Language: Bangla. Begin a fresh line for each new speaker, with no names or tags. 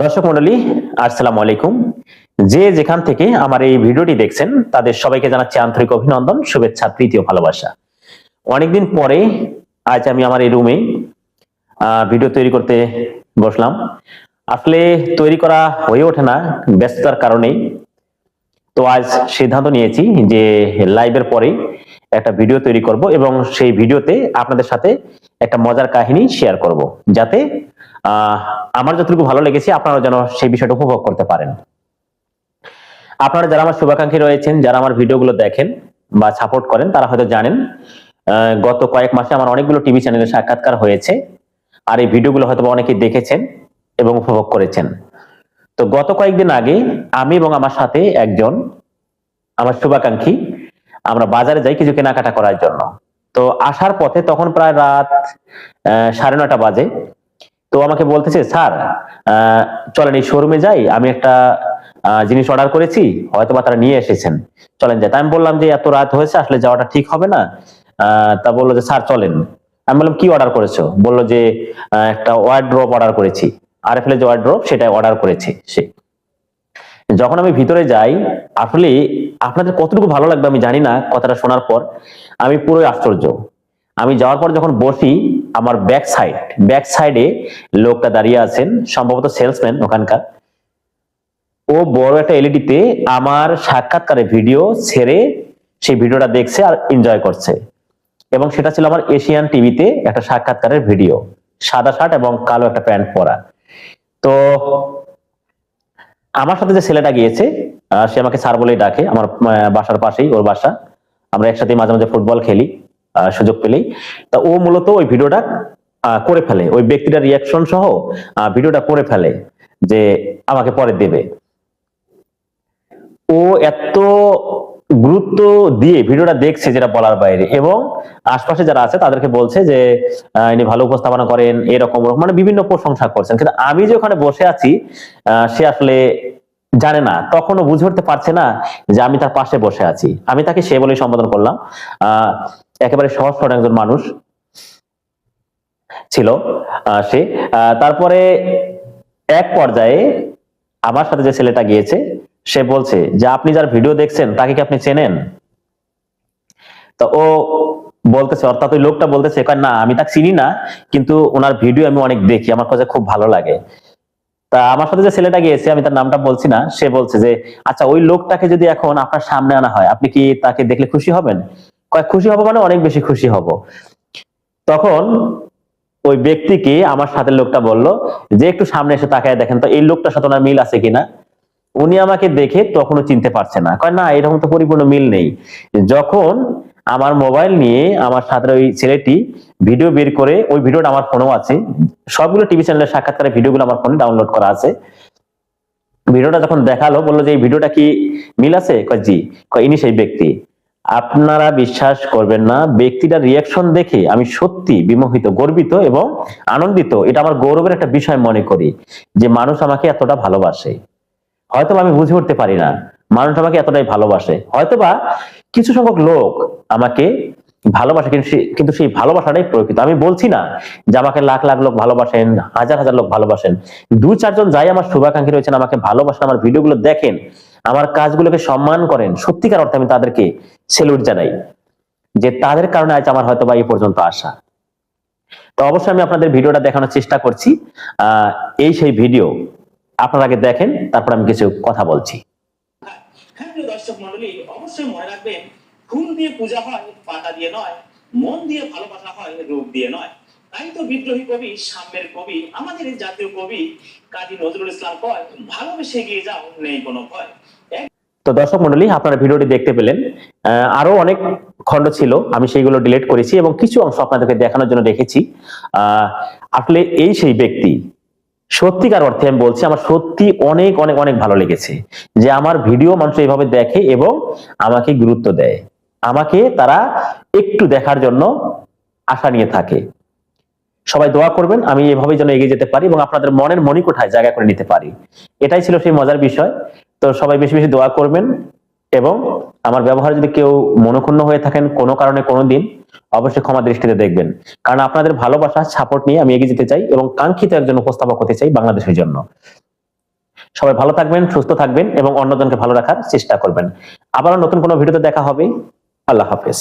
দর্শক মন্ডলী, আসসালামু আলাইকুম। যে যেখান থেকে আমার এই ভিডিওটি দেখছেন, তাদের সবাইকে জানাচ্ছি আন্তরিক অভিনন্দন, শুভেচ্ছা ও ভালোবাসা। অনেকদিন পরে আজ আমি আমার এই রুমে ভিডিও তৈরি করতে বসলাম। আসলে তৈরি করা হয়ে ওঠে না, ব্যস্ততার কারণেই। তো আজ সিদ্ধান্ত নিয়েছি যে লাইভের পরে একটা ভিডিও তৈরি করব এবং সেই ভিডিওতে আপনাদের সাথে একটা মজার কাহিনী শেয়ার করব, যাতে আমার যতটুকু ভালো লেগেছে আপনারা যেন সেই বিষয়টা উপভোগ করতে পারেন। আপনারা যারা আমার শুভাকাঙ্ক্ষী রয়েছেন, যারা আমার ভিডিওগুলো দেখেন বা সাপোর্ট করেন, তারা হয়তো জানেন গত কয়েক মাসে আমার অনেকগুলো টিভি চ্যানেলে সাক্ষাৎকার হয়েছে, আর এই ভিডিওগুলো হয়তো বা অনেকেই দেখেছেন এবং উপভোগ করেছেন। তো গত কয়েকদিন আগে আমি এবং আমার সাথে একজন আমার শুভাকাঙ্ক্ষী, আমরা বাজারে যাই কিছু কেনাকাটা করার জন্য। তো আসার পথে তখন প্রায় রাত সাড়ে নটা বাজে। তো আমাকে বলতেছে, স্যার চলেন এই শোরুমে যাই, আমি একটা জিনিস অর্ডার করেছি হয়তো বা তারা নিয়ে এসেছেন। চলেন যাই। আমি বললাম যে, এত রাত হয়েছে, আসলে যাওয়াটা ঠিক হবে না। তা বলল যে, স্যার, চলেন। আমি বললাম, কি অর্ডার করেছ? বলল যে একটা ওয়ার্ড্রপ অর্ডার করেছি। আর এফ যে ওয়ার্ড্রপ সেটা অর্ডার করেছে সে। যখন আমি ভিতরে যাই, আসলে আপনাদের কতটুকু ভালো লাগবে আমি জানি না, কথাটা শোনার পর। আমি পুরোই আশ্চর্য। আমি যাওয়ার পর যখন বসি, আমার ব্যাক সাইড ব্যাক সাইডে লোকটা দাঁড়িয়ে আছেন, সম্ভবত সেলসম্যান ওখানকার। ও বড় একটা এলইডিতে আমার সাক্ষাৎকারের ভিডিও ছেড়ে সেই ভিডিওটা দেখছে আর এনজয় করছে। এবং সেটা ছিল আমার এশিয়ান টিভিতে একটা সাক্ষাৎকারের ভিডিও সাদা শার্ট এবং কালো একটা প্যান্ট পরা। তো আমার সাথে যে ছেলেটা গিয়েছে সে আমাকে স্যার বলেই ডাকে। আমার বাসার পাশেই ওর বাসা। আমরা একসাথে মাঝে মাঝে ফুটবল খেলি। সুযোগ পেলেই। তা ও মূলত ওই ভিডিওটা করে ফেলে। ওই ব্যক্তিটার রিয়াকশন সহ ভিডিওটা করে ফেলে যে আমাকে পরে দেবে। ও এত গুরুত্ব দিয়ে ভিডিওটা দেখছে যেটা বলার বাইরে এবং আশপাশে যারা আছে তাদেরকে বলছে যে ইনি ভালো উপস্থাপনা করেন, এরকম মানে বিভিন্ন প্রশংসা করছেন। কিন্তু আমি যে ওখানে বসে আছি সে আসলে জানে না, তখনও বুঝে উঠতে পারছে না যে আমি তার পাশে বসে আছি। আমি তাকে সে বলেই সম্বোধন করলাম। আহ একেবারে সহজ সরল একজন মানুষ ছিল সে তারপরে এক পর্যায়ে আমার সাথে যে ছেলেটা গিয়েছে, সে বলছে, যে আপনি যার ভিডিও দেখছেন, তাকে কি আপনি চেনেন? তো ও বলতেছে, অর্থাৎ ওই লোকটা বলতেছে না, আমি তাকে চিনি না, কিন্তু ওনার ভিডিও আমি অনেক দেখি, আমার কাছে খুব ভালো লাগে। তা আমার সাথে যে ছেলেটা গিয়েছে, আমি তার নামটা বলছি না, সে বলছে যে আচ্ছা ওই লোকটাকে যদি এখন আপনার সামনে আনা হয়, আপনি কি তাকে দেখলে খুশি হবেন? খুশি হব মানে অনেক বেশি খুশি হব। তখন ওই ব্যক্তিকে আমার সাথে লোকটা বলল যে, একটু সামনে এসে তাকায় দেখেন তো, এই লোকটার সাথে ওনার মিল আছে কিনা? উনি আমাকে দেখে তখনও চিনতে পারছে না। কয়, না, এরকম তো পরিপূর্ণ মিল নেই। যখন আমার মোবাইল নিয়ে আমার সাথে ওই ছেলেটি ভিডিও বের করে, ওই ভিডিওটা আমার ফোনেও আছে, সবগুলো টিভি চ্যানেলের সাক্ষাৎকারের ভিডিওগুলো আমার ফোনে ডাউনলোড করা আছে। ভিডিওটা যখন দেখাল, বলল যে, এই ভিডিওটা কি মিল আছে? কয়, জি। কয়, ইনি সেই ব্যক্তি। আপনারা বিশ্বাস করবেন না, ব্যক্তিটার রিয়াকশন দেখে আমি সত্যি বিমোহিত, গর্বিত এবং আনন্দিত। এটা আমার গৌরবের একটা বিষয় মনে করি যে মানুষ আমাকে এতটা ভালোবাসে। হয়তো আমি বুঝে উঠতে পারি না, মানুষ আমাকে এতটাই ভালোবাসে। হয়তোবা কিছু সংখ্যক লোক আমাকে ভালোবাসে, কিন্তু কিন্তু সেই ভালোবাসাটাই প্রকৃত। আমি বলছি না যে আমাকে লাখ লাখ লোক ভালোবাসেন, হাজার হাজার লোক ভালোবাসেন। দু চারজন যাই আমার শুভাকাঙ্ক্ষী রয়েছেন, আমাকে ভালোবাসেন, আমার ভিডিওগুলো দেখেন। আমার কাজগুলোকে সম্মান করেন, সত্যিকার অর্থে আমি তাদেরকে সেলুট জানাই, যে তাদের কারণে আজ আমার হয়তো বা এই পর্যন্ত আসা। তো অবশ্যই আমি আপনাদের ভিডিওটা দেখানোর চেষ্টা করছি। আহ, এই সেই ভিডিও আপনারা আগে দেখেন, তারপর আমি কিছু কথা বলছি।
হ্যাঁ দর্শক মন্ডলী অবশ্যই মনে রাখবেন দিয়ে পূজা হয় পাতা দিয়ে নয়, মন দিয়ে ভালোবাসা হয় রূপ দিয়ে নয়। তো বিদ্রোহী কবি, সাম্যের কবি, আমাদের এই জাতীয় কবি কাজী নজরুল ইসলাম কয়, ভালোবেসে এগিয়ে যাও, নেই কোনো ভয়।
তো দর্শক মন্ডলী, আপনারা ভিডিওটি দেখতে পেলেন। আরও অনেক খণ্ড ছিল, আমি সেইগুলো ডিলিট করেছি এবং কিছু অংশ আপনাদেরকে দেখানোর জন্য রেখেছি আসলে এই সেই ব্যক্তি, সত্যিকার অর্থে আমি বলছি, আমার সত্যি অনেক অনেক অনেক ভালো লেগেছে যে আমার ভিডিও মানুষ এইভাবে দেখে এবং আমাকে গুরুত্ব দেয়। আমাকে তারা একটু দেখার জন্য আশা নিয়ে থাকে। সবাই দোয়া করবেন, আমি এভাবে যেন এগিয়ে যেতে পারি এবং আপনাদের মনের মণিকোঠায় জায়গা করে নিতে পারি। এটাই ছিল সেই মজার বিষয়। তো সবাই বেশি বেশি দোয়া করবেন এবং আমার ব্যবহার যদি কেউ মনক্ষুণ্ণ হয়ে থাকেন কোনো কারণে কোনো দিন, অবশ্যই ক্ষমা দৃষ্টিতে দেখবেন। কারণ আপনাদের ভালোবাসা সাপোর্ট নিয়ে আমি এগিয়ে যেতে চাই এবং কাঙ্ক্ষিত একজন উপস্থাপক হতে চাই বাংলাদেশের জন্য। সবাই ভালো থাকবেন, সুস্থ থাকবেন এবং অন্যজনকে ভালো রাখার চেষ্টা করবেন। আবারও নতুন কোনো ভিডিওতে দেখা হবে। আল্লাহ হাফেজ।